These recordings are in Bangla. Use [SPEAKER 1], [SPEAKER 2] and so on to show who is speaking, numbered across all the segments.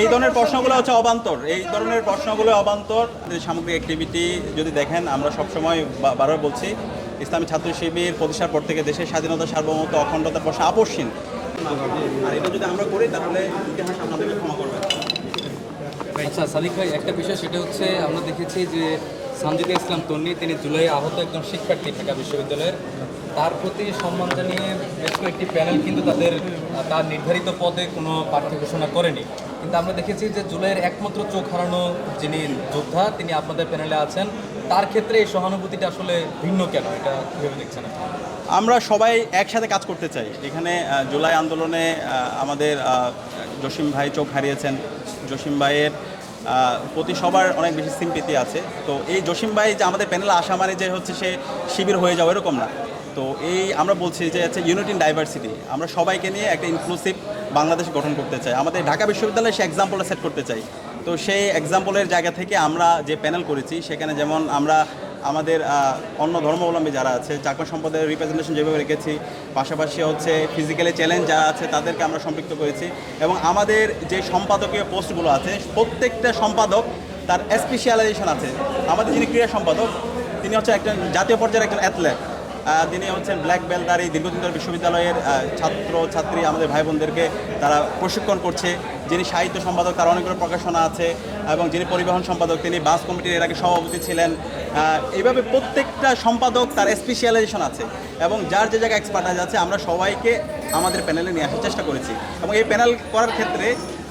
[SPEAKER 1] এই ধরনের প্রশ্নগুলো হচ্ছে অবান্তর। এই ধরনের প্রশ্নগুলো অবান্তর। সামগ্রিক অ্যাক্টিভিটি যদি দেখেন, আমরা সবসময় বারবার বলছি, ইসলামী ছাত্র শিবির প্রতিষ্ঠার পর থেকে দেশের স্বাধীনতা, সার্বভৌমত্ব অখণ্ডতার প্রশ্ন আপসহীন আর এটা যদি আমরা করি, তাহলে ইতিহাস আপনাদেরকে ক্ষমা করবে।
[SPEAKER 2] আচ্ছা সাদিক ভাই, একটা বিষয়, সেটা হচ্ছে আমরা দেখেছি যে সঞ্জিতা ইসলাম তন্নি, তিনি জুলাই আহত একজন শিক্ষার্থী ঢাকা বিশ্ববিদ্যালয়ের। তার প্রতি সম্মান জানিয়ে বেশ কয়েকটি প্যানেল কিন্তু তাদের তার নির্ধারিত পদে কোনো প্রার্থী ঘোষণা করেনি। কিন্তু আমরা দেখেছি যে জুলাইয়ের একমাত্র চোখ হারানো যিনি যোদ্ধা, তিনি আপনাদের প্যানেলে আছেন। তার ক্ষেত্রে এই সহানুভূতিটা আসলে ভিন্ন কেন? এটা ভেবে দেখছেন?
[SPEAKER 1] আমরা সবাই একসাথে কাজ করতে চাই। এখানে জুলাই আন্দোলনে আমাদের জসিম ভাই চোখ হারিয়েছেন। জসিম ভাইয়ের প্রতি সবার অনেক বেশি সিম্পিতি আছে। তো এই জসিম ভাই যে আমাদের প্যানেলে আসা মানে যে হচ্ছে সে শিবির হয়ে যাওয়া এরকম না। তো এই আমরা বলছি যে হচ্ছে ইউনিটি ইন ডাইভার্সিটি আমরা সবাইকে নিয়ে একটা ইনক্লুসিভ বাংলাদেশ গঠন করতে চাই। আমাদের ঢাকা বিশ্ববিদ্যালয়ে সে এক্সাম্পলটা সেট করতে চাই। তো সেই এক্সাম্পলের জায়গা থেকে আমরা যে প্যানেল করেছি, সেখানে যেমন আমরা আমাদের অন্য ধর্মাবলম্বী যারা আছে, চাকমা সম্পদের রিপ্রেজেন্টেশন যেভাবে রেখেছি, পাশাপাশি হচ্ছে ফিজিক্যালি চ্যালেঞ্জ যারা আছে, তাদেরকে আমরা সম্পৃক্ত করেছি। এবং আমাদের যে সম্পাদকীয় পোস্টগুলো আছে, প্রত্যেকটা সম্পাদক তার স্পেশালাইজেশন আছে। আমাদের যিনি ক্রীড়া সম্পাদক, তিনি হচ্ছে একজন জাতীয় পর্যায়ের একজন অ্যাথলেট তিনি হচ্ছেন ব্ল্যাক বেলদারি দীর্ঘদিন ধরে বিশ্ববিদ্যালয়ের ছাত্র, ছাত্রী আমাদের ভাই বোনদেরকে তারা প্রশিক্ষণ করছে। যিনি সাহিত্য সম্পাদক, তার অনেকগুলো প্রকাশনা আছে এবং যিনি পরিবহন সম্পাদক, তিনি বাস কমিটির এর আগে সভাপতি ছিলেন। এইভাবে প্রত্যেকটা সম্পাদক তার স্পেশালাইজেশন আছে এবং যার যে জায়গায় এক্সপার্টাইজ আছে, আমরা সবাইকে আমাদের প্যানেলে নিয়ে আসার চেষ্টা করেছি। এবং এই প্যানেল করার ক্ষেত্রে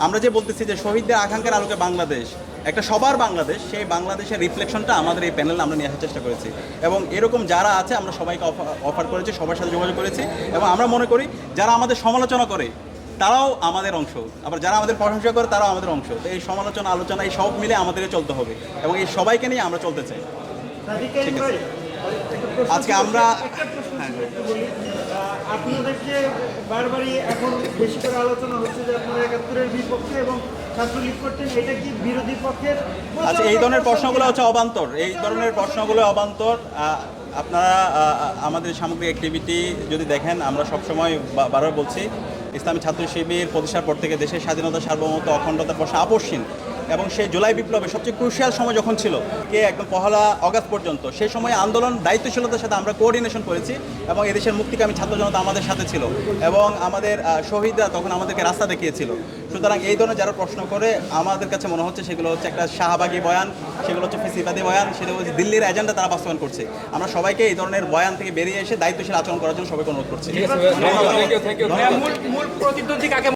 [SPEAKER 1] আমরা যে বলতেছি যে শহীদদের আকাঙ্ক্ষার আলোকে বাংলাদেশ একটা সবার বাংলাদেশ সেই বাংলাদেশের রিফ্লেকশনটা আমাদের এই প্যানেলে আমরা নিয়ে আসার চেষ্টা করেছি। এবং এরকম যারা আছে আমরা সবাইকে অফার করেছি সবার সাথে যোগাযোগ করেছি। এবং আমরা মনে করি যারা আমাদের সমালোচনা করে তারাও আমাদের অংশ। আবার যারা আমাদের প্রশংসা করে তারাও আমাদের অংশ। তো এই সমালোচনা আলোচনা এই সব মিলে আমাদের চলতে হবে। এবং এই সবাইকে নিয়ে আমরা চলতে চাই। ঠিক আছে। আজকে আমরা-।
[SPEAKER 3] আহ, আপনাদের যে বারবারই এখন বেশি করে আলোচনা হচ্ছে যে আপনারা একাত্তরের বিপক্ষে এবং
[SPEAKER 1] আচ্ছা এই ধরনের প্রশ্নগুলো হচ্ছে অবান্তর। এই ধরনের প্রশ্নগুলো অবান্তর। আপনারা আমাদের সামগ্রিক অ্যাক্টিভিটি যদি দেখেন আমরা সবসময় বারবার বলছি ইসলামী ছাত্র শিবির প্রতিষ্ঠার পর থেকে দেশের স্বাধীনতা সার্বভৌমত্ব অখণ্ডতার প্রশ্ন আপসহীন এবং সেই জুলাই বিপ্লবে সবচেয়ে ক্রুশিয়াল সময় যখন ছিল কে একদম পহলা অগাস্ট পর্যন্ত সেই সময় আন্দোলন দায়িত্বশীলতার সাথে আমরা কোঅর্ডিনেশন করেছি এবং এদেশের মুক্তিকামী ছাত্র জনতা আমাদের সাথে ছিল এবং আমাদের শহীদরা তখন আমাদেরকে রাস্তা দেখিয়েছিল। সুতরাং এই ধরনের যারা প্রশ্ন করে আমাদের কাছে মনে হচ্ছে সেগুলো হচ্ছে একটা শাহবাগী বয়ান সেগুলো হচ্ছে ফেসিবাদী বয়ান সেটা হচ্ছে দিল্লির এজেন্ডা তারা বাস্তবায়ন করছে। আমরা সবাইকে এই ধরনের বয়ান থেকে বেরিয়ে এসে দায়িত্বশীল আচরণ করার জন্য সবাইকে অনুরোধ করছি।
[SPEAKER 2] ধন্যবাদ।